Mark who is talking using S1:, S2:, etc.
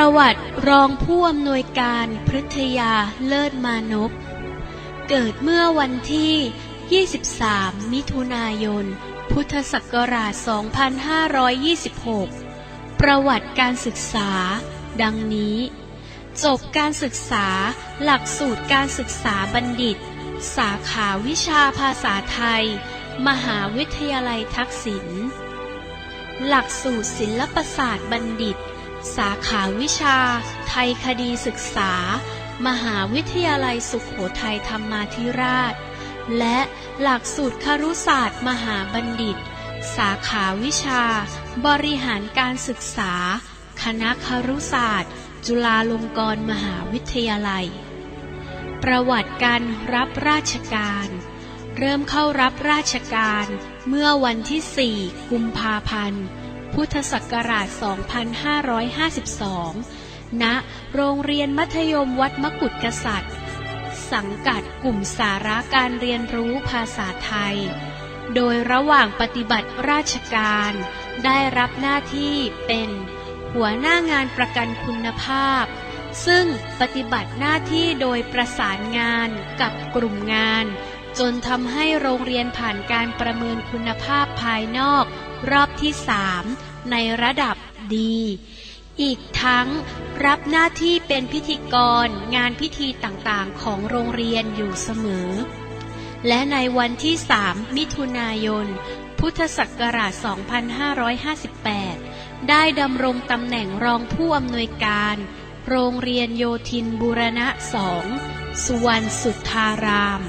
S1: ประวัติรองผู้อำนวยการพฤทยาเลิศมานพ เกิดเมื่อวันที่ 23 มิถุนายน พุทธศักราช 2526 ประวัติการศึกษา ดังนี้ จบการศึกษาหลักสูตรการศึกษาบัณฑิต สาขาวิชาภาษาไทย มหาวิทยาลัยทักษิณ หลักสูตรศิลปศาสตร์บัณฑิต สาขาวิชา ไทยคดีศึกษา มหาวิทยาลัยสุขโขทัยธรรมาธิราช และหลักสูตรครุศาสตร์มหาบัณฑิต สาขาวิชา บริหารการศึกษา คณะครุศาสตร์ จุฬาลงกรณ์มหาวิทยาลัย ประวัติการรับราชการ เริ่มเข้ารับราชการเมื่อวันที่ 4 กุมภาพันธ์ พุทธศักราช 2552 ณ โรงเรียนมัธยมวัดมกุฎกษัตริย์ สังกัดกลุ่มสาระการเรียนรู้ภาษาไทย โดยระหว่างปฏิบัติราชการ ได้รับหน้าที่เป็น หัวหน้างานประกันคุณภาพ ซึ่งปฏิบัติหน้าที่โดยประสานงานกับกลุ่มงาน จนทำให้โรงเรียนผ่านการประเมินคุณภาพภายนอก รอบที่3ในระดับดี อีกทั้งรับหน้าที่เป็นพิธีกรงานพิธีต่างๆของโรงเรียนอยู่เสมอ และในวันที่ 3 มิถุนายน พุทธศักราช 2558 ได้ดำรงตำแหน่งรองผู้อำนวยการ โรงเรียนโยธินบูรณะสองสุวรรณสุทธาราม